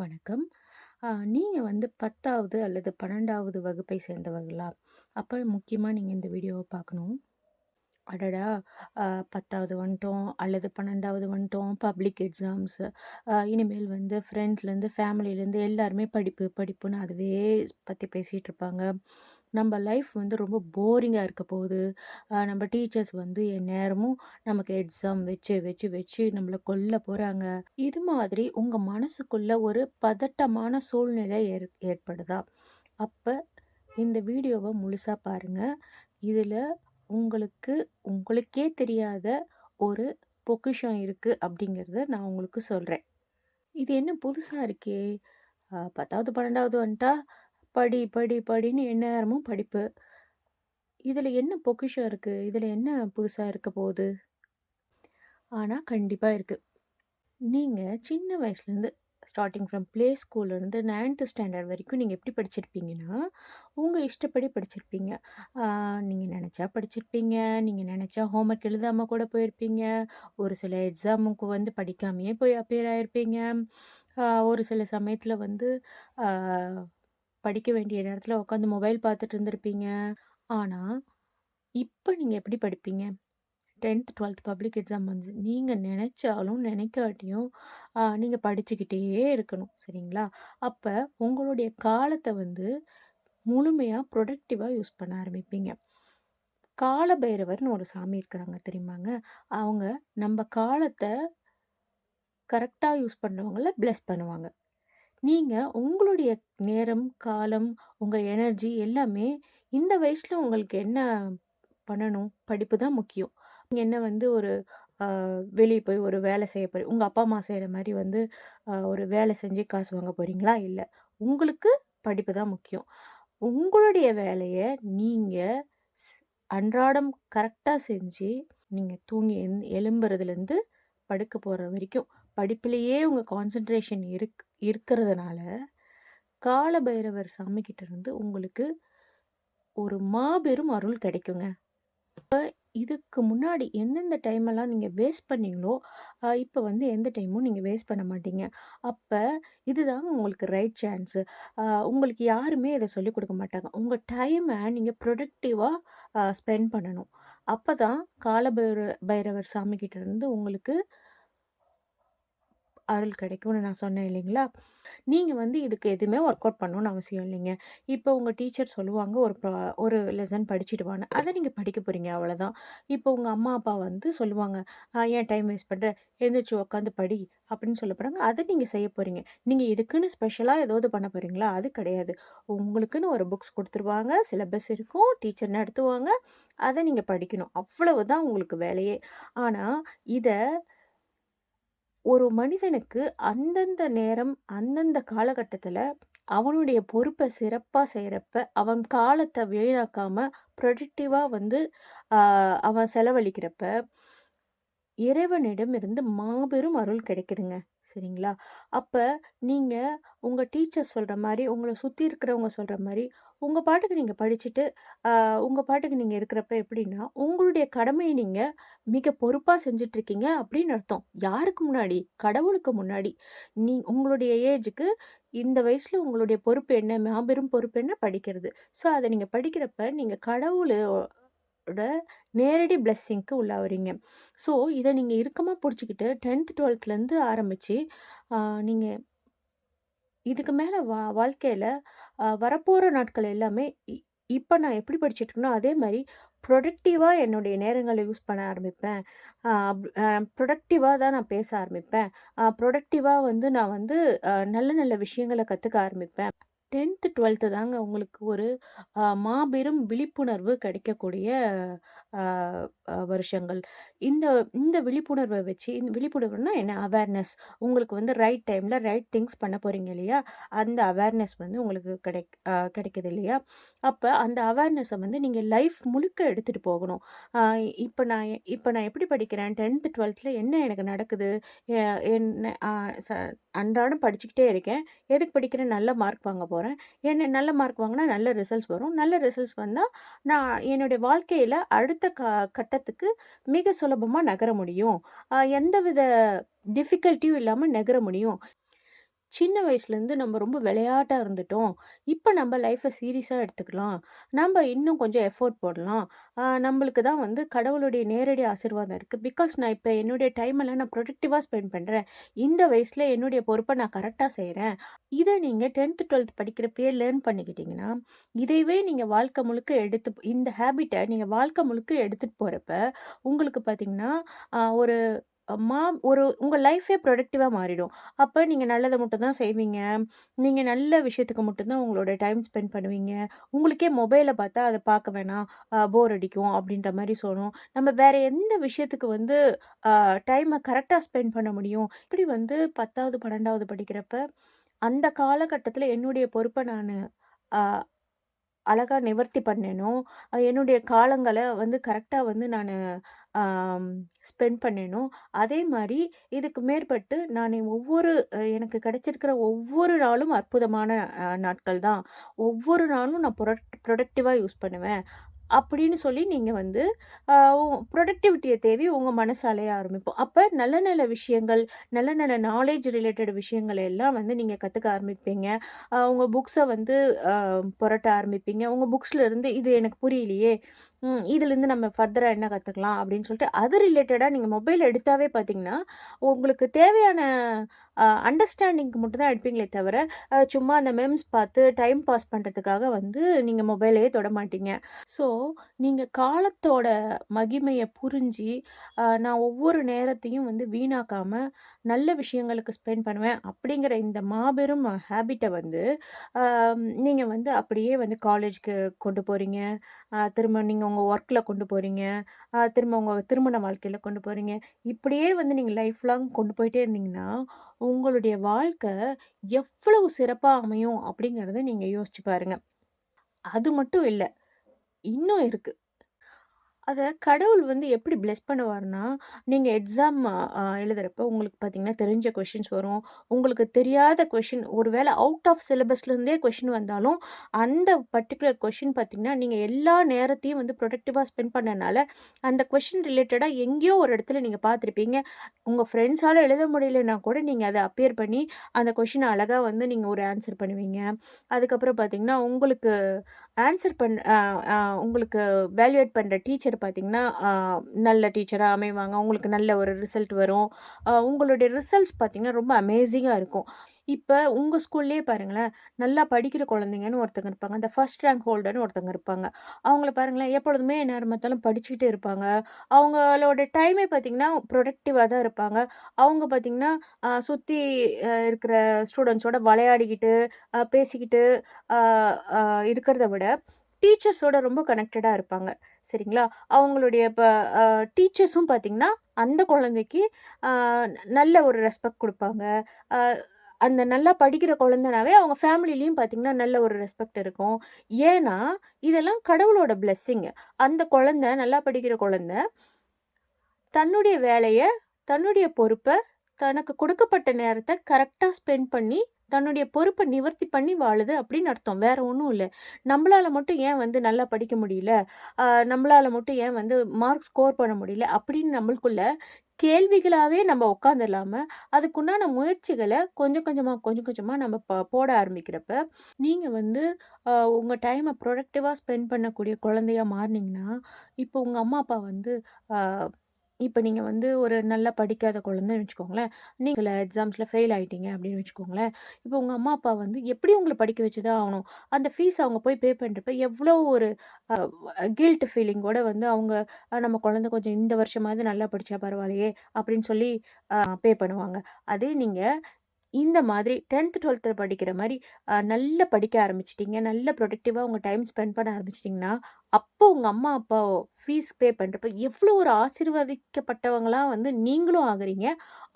வணக்கம். நீங்கள் வந்து 10வது அல்லது 12வது வகுப்பை சேர்ந்தவர்களா? அப்போ முக்கியமாக நீங்கள் இந்த வீடியோவை பார்க்கணும். அடடா! பத்தாவது வந்துட்டோம், அல்லது 12வது வந்துட்டோம், பப்ளிக் எக்ஸாம்ஸ் இனிமேல் வந்து ஃப்ரெண்ட்ஸ்லேருந்து, ஃபேமிலிலேருந்து எல்லாருமே படிப்பு, படிப்புன்னு அதுவே பற்றி பேசிகிட்டு இருப்பாங்க. நம்ம லைஃப் வந்து ரொம்ப போரிங்காக இருக்க போகுது. நம்ம டீச்சர்ஸ் வந்து எந்நேரமும் நமக்கு எக்ஸாம் வச்சு, வச்சு, வச்சு நம்மளை கொல்ல போகிறாங்க இது மாதிரி உங்கள் மனசுக்குள்ள ஒரு பதட்டமான சூழ்நிலை ஏற் ஏற்படுதா? அப்போ இந்த வீடியோவை முழுசாக பாருங்கள் இதில் உங்களுக்கு உங்களுக்கே தெரியாத ஒரு பொக்கிஷம் இருக்குது அப்படிங்கிறத நான் உங்களுக்கு சொல்கிறேன் இது என்ன புதுசாக இருக்கே! பத்தாவது பன்னெண்டாவது வந்துட்டா படி, படி, படின்னு எந்நேரமும் படிப்பு. இதில் என்ன பொக்கிஷம் இருக்குது இதில் என்ன புதுசாக இருக்க போகுது? ஆனால் கண்டிப்பாக இருக்குது நீங்கள் சின்ன வயசுலேருந்து ஸ்டார்டிங் ஃப்ரம் ப்ளே ஸ்கூல்லேருந்து நைன்த்து ஸ்டாண்டர்ட் வரைக்கும் நீங்கள் எப்படி படிச்சிருப்பீங்கன்னா, உங்கள் இஷ்டப்படி படிச்சிருப்பீங்க. நீங்கள் நினச்சா படிச்சிருப்பீங்க படிச்சிருப்பீங்க. நினச்சா ஹோம் ஒர்க் எழுதாமல் கூட போயிருப்பீங்க. ஒரு சில எக்ஸாமுக்கு வந்து படிக்காமையே போய் அப்பியர் ஆகிருப்பீங்க ஒரு சில சமயத்தில் வந்து படிக்க வேண்டிய நேரத்தில் உட்காந்து மொபைல் பார்த்துட்டு இருந்திருப்பீங்க. ஆனால் இப்போ நீங்கள் எப்படி படிப்பீங்க? 10த், 12த் பப்ளிக் எக்ஸாம் வந்து நீங்கள் நினச்சாலும் நினைக்காட்டியும் நீங்கள் படிச்சுக்கிட்டே இருக்கணும். சரிங்களா? அப்போ உங்களுடைய காலத்தை வந்து முழுமையாக ப்ரொடக்டிவாக யூஸ் பண்ண ஆரம்பிப்பீங்க. கால பைரவர்னு ஒரு சாமி இருக்கிறாங்க தெரியுமாங்க? அவங்க நம்ம காலத்தை கரெக்டாக யூஸ் பண்றவங்கள ப்ளெஸ் பண்ணுவாங்க. நீங்கள் உங்களுடைய நேரம், காலம், உங்கள் எனர்ஜி எல்லாமே இந்த வயசில் உங்களுக்கு என்ன பண்ணணும்? படிப்பு தான் முக்கியம். என்ன வந்து ஒரு வெளியே போய் ஒரு வேலை செய்ய போகிறீங்க உங்கள் அப்பா, அம்மா செய்கிற மாதிரி வந்து ஒரு வேலை செஞ்சு காசு வாங்க போகிறீங்களா இல்லை உங்களுக்கு படிப்பு தான் முக்கியம். உங்களுடைய வேலையை நீங்கள் அன்றாடம் கரெக்டாக செஞ்சு, நீங்கள் தூங்கி எந் எழும்புறதுலேருந்து படுக்க போகிற வரைக்கும் படிப்பிலேயே உங்கள் கான்சன்ட்ரேஷன் இருக் இருக்கிறதுனால, கால பைரவர் சாமிகிட்ட இருந்து உங்களுக்கு ஒரு மாபெரும் அருள் கிடைக்குங்க. இதுக்கு முன்னாடி எந்தெந்த டைமெல்லாம் நீங்கள் வேஸ்ட் பண்ணீங்களோ, இப்போ வந்து எந்த டைமும் நீங்கள் வேஸ்ட் பண்ண மாட்டீங்க. அப்போ இதுதாங்க உங்களுக்கு ரைட் சான்ஸு. உங்களுக்கு யாருமே இதை சொல்லிக் கொடுக்க மாட்டாங்க. உங்கள் டைமை நீங்கள் ப்ரொடக்டிவாக ஸ்பெண்ட் பண்ணணும். அப்பதான் கால பைர பைரவர் சாமிக்கிட்டேருந்து உங்களுக்கு அருள் கிடைக்கும்னு நான் சொன்னேன் இல்லைங்களா? நீங்கள் வந்து இதுக்கு எதுவுமே ஒர்க் அவுட் பண்ணணும்னு அவசியம் இல்லைங்க. இப்போ உங்கள் டீச்சர் சொல்லுவாங்க ஒரு ப்ரா ஒரு லெசன் படிச்சுட்டு அதை நீங்கள் படிக்க போகிறீங்க அவ்வளோதான். இப்போ உங்கள் அம்மா, அப்பா வந்து சொல்லுவாங்க, ஏன் டைம் வேஸ்ட் பண்ணுற எழுந்திரிச்சு உட்காந்து படி" அப்படின்னு சொல்ல போகிறாங்க அதை நீங்கள் செய்ய போகிறீங்க நீங்கள் இதுக்குன்னு ஸ்பெஷலாக ஏதாவது பண்ண போகிறீங்களா அது கிடையாது. உங்களுக்குன்னு ஒரு புக்ஸ் கொடுத்துருவாங்க சிலபஸ் இருக்கும். டீச்சர் நடத்துவாங்க. அதை நீங்கள் படிக்கணும். அவ்வளவு தான் உங்களுக்கு வேலையே. ஆனால் இதை ஒரு மனிதனுக்கு அந்தந்த நேரம், அந்தந்த காலகட்டத்தில் அவனுடைய பொறுப்பை சிறப்பாக செய்கிறப்ப அவன் காலத்தை வீணாக்காமல் ப்ரொடக்டிவாக வந்து அவன் செலவழிக்கிறப்ப, இறைவனிடமிருந்து மாபெரும் அருள் கிடைக்குதுங்க. சரிங்களா? அப்போ நீங்கள் உங்கள் டீச்சர் சொல்கிற மாதிரி உங்களை சுற்றி இருக்கிறவங்க சொல்கிற மாதிரி உங்கள் பாட்டுக்கு நீங்கள் படிச்சுட்டு, உங்கள் பாட்டுக்கு நீங்கள் இருக்கிறப்ப எப்படின்னா, உங்களுடைய கடமையை நீங்கள் மிக பொறுப்பாக செஞ்சிட்ருக்கீங்க அப்படின்னு அர்த்தம். யாருக்கு முன்னாடி? கடவுளுக்கு முன்னாடி. நீ உங்களுடைய ஏஜுக்கு இந்த வயசில் உங்களுடைய பொறுப்பு என்ன? மாபெரும் பொறுப்பு என்ன? படிக்கிறது. ஸோ, அதை நீங்கள் படிக்கிறப்ப நீங்கள் கடவுளோட நேரடி பிளெஸ்ஸிங்க்கு உள்ளாவறீங்க ஸோ, இத நீங்க இறுக்கமா புடிச்சுக்கிட்டு 10த், 12த்லேருந்து ஆரம்பித்து நீங்கள் இதுக்கு மேலே வா வாழ்க்கையில் வரப்போகிற நாட்கள் எல்லாமே இ இப்போ நான் எப்படி படிச்சுட்ருக்கேனோ, அதே மாதிரி ப்ரொடக்டிவாக என்னுடைய நேரங்களை யூஸ் பண்ண ஆரம்பிப்பேன். ப்ரொடக்டிவாக தான் நான் பேச ஆரம்பிப்பேன். ப்ரொடக்டிவாக வந்து நான் வந்து நல்ல நல்ல விஷயங்கள கற்றுக்க ஆரம்பிப்பேன். 10த், 12த் தாங்க உங்களுக்கு ஒரு அ மாபெரும் விழிப்புணர்வு கிடைக்கக்கூடிய அ அ வருஷங்கள். இந்த இந்த விழிப்புணர்வை வச்சு இந்த விழிப்புணர்வுனா என்ன? அவேர்னஸ். உங்களுக்கு வந்து ரைட் டைமில் ரைட் திங்ஸ் பண்ண போகிறீங்க இல்லையா? அந்த அவேர்னஸ் வந்து உங்களுக்கு கிடைக் அ கிடைக்குது இல்லையா? அப்போ அந்த அவேர்னஸை வந்து நீங்கள் லைஃப் முழுக்க எடுத்துகிட்டு போகணும். இப்போ நான் இப்போ நான் எப்படி படிக்கிறேன்? 10த், 12த்ல என்ன எனக்கு நடக்குது? எ என்ன அ ச அன்றாடம் படிச்சுக்கிட்டே இருக்கேன். எதுக்கு படிக்கிறேன்? நல்ல மார்க் வாங்க போகிறேன் போகிறேன் என்ன நல்ல மார்க் வாங்கினா நல்ல ரிசல்ட்ஸ் வரும். நல்ல ரிசல்ட்ஸ் வந்தால் நான் என்னுடைய வாழ்க்கையில் அடுத்த க கட்டத்துக்கு மிக சுலபமாக நகர முடியும். எந்தவித டிஃபிகல்ட்டியும் இல்லாமல் நகர முடியும். சின்ன வயசுலேருந்து நம்ம ரொம்ப விளையாட்டாக இருந்துட்டோம். இப்போ நம்ம லைஃப்பை சீரியஸாக எடுத்துக்கலாம். நம்ப இன்னும் கொஞ்சம் எஃபோர்ட் போடலாம். நம்மளுக்கு தான் வந்து கடவுளுடைய நேரடி ஆசீர்வாதம் இருக்குது பிகாஸ் நான் இப்போ என்னுடைய டைமெல்லாம் நான் ப்ரொடக்டிவாக ஸ்பெண்ட் பண்ணுறேன் இந்த வயசில் என்னுடைய பொறுப்பை நான் கரெக்டாக செய்கிறேன் இதை நீங்கள் டென்த்து டுவெல்த் படிக்கிறப்பயே லேர்ன் பண்ணிக்கிட்டிங்கன்னா இதையவே நீங்கள் வாழ்க்கை முழுக்க எடுத்து இந்த ஹேபிட்டை நீங்கள் வாழ்க்கை முழுக்க எடுத்துகிட்டு போகிறப்ப உங்களுக்கு பார்த்திங்கன்னா ஒரு மா ஒரு உங்கள் லைஃபே ப்ரொடக்டிவாக மாறிடும். அப்போ நீங்கள் நல்லதை மட்டும் தான் செய்வீங்க. நீங்கள் நல்ல விஷயத்துக்கு மட்டும்தான் உங்களோட டைம் ஸ்பெண்ட் பண்ணுவீங்க. உங்களுக்கே மொபைலை பார்த்தா அதை பார்க்க வேணாம். போர் அடிக்கும் அப்படின்ற மாதிரி சொல்லணும் நம்ம வேற எந்த விஷயத்துக்கு வந்து டைமை கரெக்டாக ஸ்பெண்ட் பண்ண முடியும்? இப்படி வந்து 10வது, 12வது படிக்கிறப்ப, அந்த காலகட்டத்தில் என்னுடைய பொறுப்பை நான் அழகாக நிவர்த்தி பண்ணேனோ, என்னுடைய காலங்களை வந்து கரெக்டாக வந்து நான் ஸ்பெண்ட் பண்ணினோம் அதே மாதிரி இதுக்கு மேற்பட்டு நான் ஒவ்வொரு எனக்கு கிடச்சிருக்கிற ஒவ்வொரு நாளும் அற்புதமான நாட்கள் தான். ஒவ்வொரு நாளும் நான் புரட் ப்ரொடக்டிவா யூஸ் பண்ணுவேன். அப்படின்னு சொல்லி நீங்கள் வந்து ப்ரொடக்டிவிட்டியை தேவி உங்கள் மனசு அலைய அப்போ நல்ல நல்ல விஷயங்கள், நல்ல நல்ல நாலேஜ் ரிலேட்டட் விஷயங்கள எல்லாம் வந்து நீங்கள் கற்றுக்க ஆரம்பிப்பீங்க. உங்கள் புக்ஸை வந்து புரட்ட ஆரம்பிப்பீங்க. உங்கள் புக்ஸில் இருந்து இது எனக்கு புரியலையே, இதுலேருந்து நம்ம ஃபர்தராக என்ன கற்றுக்கலாம் அப்படின்னு சொல்லிட்டு, அது ரிலேட்டடாக நீங்கள் மொபைல் எடுத்தாவே பார்த்தீங்கன்னா, உங்களுக்கு தேவையான அண்டர்ஸ்டாண்டிங்க்கு மட்டும் தான் எடுப்பீங்களே தவிர, சும்மா அந்த மெம்ஸ் பார்த்து டைம் பாஸ் பண்ணுறதுக்காக வந்து நீங்க தொட தொடமாட்டீங்க. ஸோ, நீங்கள் காலத்தோட மகிமையை புரிஞ்சு, நான் ஒவ்வொரு நேரத்தையும் வந்து வீணாக்காமல் நல்ல விஷயங்களுக்கு ஸ்பெண்ட் பண்ணுவேன். அப்படிங்கிற இந்த மாபெரும் ஹேபிட்டை வந்து, நீங்கள் வந்து அப்படியே வந்து காலேஜ்க்கு கொண்டு போகிறீங்க திரும்ப நீங்கள் உங்கள் ஒர்க்கில் கொண்டு போகிறீங்க திரும்ப உங்கள் திருமண வாழ்க்கையில் கொண்டு போகிறீங்க இப்படியே வந்து நீங்கள் லைஃப் லாங் கொண்டு போயிட்டே இருந்தீங்கன்னா, உங்களுடைய வாழ்க்கை எவ்வளவு சிறப்பாக அமையும் அப்படிங்கிறத நீங்கள் யோசிச்சு பாருங்க. அது மட்டும் இல்லை இன்னும் இருக்குது அத கடவுள் வந்து எப்படி பிளெஸ் பண்ணுவாருன்னா நீங்க எக்ஸாம் அ எழுதுறப்போ உங்களுக்கு பார்த்தீங்கன்னா, தெரிஞ்ச கொஷின்ஸ் வரும். உங்களுக்கு தெரியாத கொஷின் ஒரு வேளை அவுட் ஆஃப் சிலபஸ்லேருந்தே கொஷின் வந்தாலும், அந்த பர்ட்டிகுலர் கொஷின் பார்த்தீங்கன்னா, நீங்க எல்லா நேரத்தையும் வந்து ப்ரொடக்டிவா ஸ்பெண்ட் பண்ணனால, அந்த கொஷின் ரிலேட்டடா எங்கேயோ ஒரு இடத்துல நீங்க பார்த்துருப்பீங்க. உங்க ஃப்ரெண்ட்ஸால எழுத முடியலன்னா கூட நீங்க அத அப்பியர் பண்ணி, அந்த கொஸ்டின அழகா வந்து நீங்க ஒரு ஆன்சர் பண்ணுவீங்க. அதுக்கப்புறம் பார்த்தீங்கன்னா, உங்களுக்கு ஆன்சர் பண் உங்களுக்கு வேல்யூவேட் பண்ணுற டீச்சர் பார்த்திங்கன்னா நல்ல டீச்சராக அமைவாங்க. உங்களுக்கு நல்ல ஒரு ரிசல்ட் வரும். உங்களுடைய ரிசல்ட்ஸ் பார்த்திங்கன்னா ரொம்ப அமேசிங்காக இருக்கும். இப்போ உங்கள் ஸ்கூல்லயே பாருங்களேன், நல்லா படிக்கிற குழந்தைங்கன்னு ஒருத்தங்க இருப்பாங்க. அந்த ஃபர்ஸ்ட் ரேங்க் ஹோல்டர்னு ஒருத்தங்க இருப்பாங்க. அவங்கள பாருங்களேன், எப்பொழுதுமே நேரம் பார்த்தாலும் படிச்சுக்கிட்டே இருப்பாங்க. அவங்களோட டைமே பார்த்திங்கன்னா ப்ரொடக்டிவாக தான் இருப்பாங்க. அவங்க பார்த்திங்கன்னா சுற்றி இருக்கிற ஸ்டூடெண்ட்ஸோட விளையாடிக்கிட்டு, பேசிக்கிட்டு, இருக்கிறத விட, டீச்சர்ஸோட ரொம்ப கனெக்டடாக இருப்பாங்க. சரிங்களா? அவங்களுடைய இப்போ டீச்சர்ஸும் பார்த்தீங்கன்னா, அந்த குழந்தைக்கு நல்ல ஒரு ரெஸ்பெக்ட் கொடுப்பாங்க அந்த நல்லா படிக்கிற குழந்தைனாவே அவங்க ஃபேமிலிலையும் பார்த்தீங்கன்னா, நல்ல ஒரு ரெஸ்பெக்ட் இருக்கும். ஏன்னா, இதெல்லாம் கடவுளோட பிளெஸ்ஸிங்கு அந்த குழந்தை நல்லா படிக்கிற குழந்தை தன்னுடைய வேலையை தன்னுடைய பொறுப்பை தனக்கு கொடுக்கப்பட்ட நேரத்தை கரெக்டாக ஸ்பெண்ட் பண்ணி, தன்னுடைய பொறுப்பை நிவர்த்தி பண்ணி வாழுது அப்படின்னு அர்த்தம். வேற ஒன்றும் இல்லை நம்மளால் மட்டும் ஏன் வந்து நல்லா படிக்க முடியல? நம்மளால் மட்டும் ஏன் வந்து மார்க் ஸ்கோர் பண்ண முடியல? அப்படின்னு நம்மளுக்குள்ள கேள்விகளாகவே நம்ம உட்காந்துர்லாம, அதுக்குண்டான முயற்சிகளை கொஞ்சம் கொஞ்சமாக கொஞ்சம் கொஞ்சமாக நம்ம ப போட ஆரம்பிக்கிறப்ப, நீங்கள் வந்து உங்கள் டைமை ப்ரொடக்டிவாக ஸ்பெண்ட் பண்ணக்கூடிய குழந்தையா மாறுனீங்கன்னா, இப்போ உங்கள் அம்மா, அப்பா வந்து இப்போ நீங்கள் வந்து ஒரு நல்லா படிக்காத குழந்தைன்னு வச்சுக்கோங்களேன். நீங்கள் சில ஃபெயில் ஆகிட்டீங்க அப்படின்னு வச்சுக்கோங்களேன். இப்போ உங்கள் அம்மா, அப்பா வந்து எப்படி உங்களை படிக்க வச்சு தான் ஆகணும். அந்த ஃபீஸ் அவங்க போய் பே பண்ணுறப்ப எவ்வளோ ஒரு கில்ட் ஃபீலிங்கோட வந்து அவங்க நம்ம குழந்தை கொஞ்சம் இந்த வருஷமாவது நல்லா படித்தா பரவாயில்லையே அப்படின்னு சொல்லி பே பண்ணுவாங்க. அதே நீங்கள் இந்த மாதிரி 10த், 12த் படிக்கிற மாதிரி நல்லா படிக்க ஆரம்பிச்சிட்டிங்க நல்ல ப்ரொடக்டிவாக உங்கள் டைம் ஸ்பெண்ட் பண்ண ஆரம்பிச்சிட்டிங்கன்னா அப்போ உங்கள் அம்மா, அப்பா ஃபீஸ் பே பண்ணுறப்ப எவ்வளோ ஒரு ஆசீர்வதிக்கப்பட்டவங்களாம் வந்து நீங்களும் ஆகுறீங்க.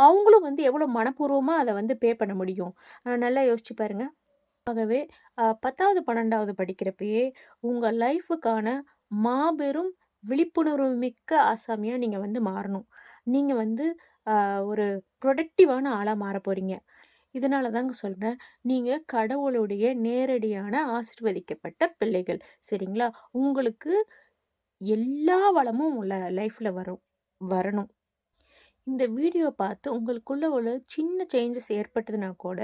அவங்களும் வந்து எவ்வளோ மனப்பூர்வமாக அதை வந்து பே பண்ண முடியும். நல்லா யோசிச்சு பாருங்கள் ஆகவே பத்தாவது பன்னெண்டாவது படிக்கிறப்பயே உங்கள் லைஃபுக்கான மாபெரும் விழிப்புணர்வு மிக்க ஆசாமியாக நீங்கள் வந்து மாறணும். நீங்கள் வந்து ஒரு ப்ரொடக்டிவான ஆளாக மாறப் போகிறீங்க இதனால தாங்க சொல்கிறேன் நீங்கள் கடவுளுடைய நேரடியான ஆசிர்வதிக்கப்பட்ட பிள்ளைகள். சரிங்களா? உங்களுக்கு எல்லா வளமும் உள்ள லைஃப்பில் வரும் வரணும். இந்த வீடியோ பார்த்து உங்களுக்குள்ளே ஒரு சின்ன சேஞ்சஸ் ஏற்பட்டதுனா கூட,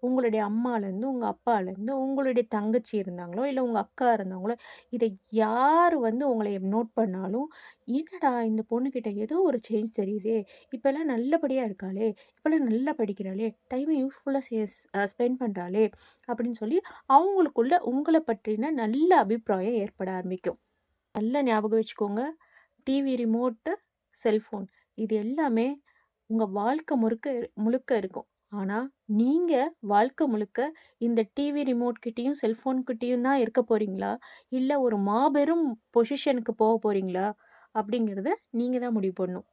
உங்களுடைய அம்மாலேருந்து, உங்கள் அப்பாலேருந்து, உங்களுடைய தங்கச்சி இருந்தாங்களோ, இல்லை உங்கள் அக்கா இருந்தாங்களோ, இதை யார் வந்து உங்களை நோட் பண்ணாலும், "என்னடா இந்த பொண்ணுக்கிட்ட ஏதோ ஒரு சேஞ்ச் தெரியுதே! இப்போல்லாம் நல்லபடியாக இருக்காளே! இப்போல்லாம் நல்லா படிக்கிறாளே! டைமை யூஸ்ஃபுல்லாக சே ஸ்பெண்ட் பண்ணுறாளே அப்படின்னு சொல்லி அவங்களுக்குள்ள உங்களை பற்றின நல்ல அபிப்பிராயம் ஏற்பட ஆரம்பிக்கும். நல்லா ஞாபகம் வச்சுக்கோங்க. டிவி ரிமோட்டு, செல்ஃபோன் இது எல்லாமே உங்கள் வாழ்க்கை முறுக்க முழுக்க இருக்கும். ஆனால் நீங்கள் வாழ்க்கை முழுக்க இந்த டிவி ரிமோட் கிட்டயும், தான் இருக்க போகிறீங்களா இல்லை ஒரு மாபெரும் பொசிஷனுக்கு போக போகிறீங்களா அப்படிங்கிறத நீங்கள் தான் முடிவு பண்ணணும்.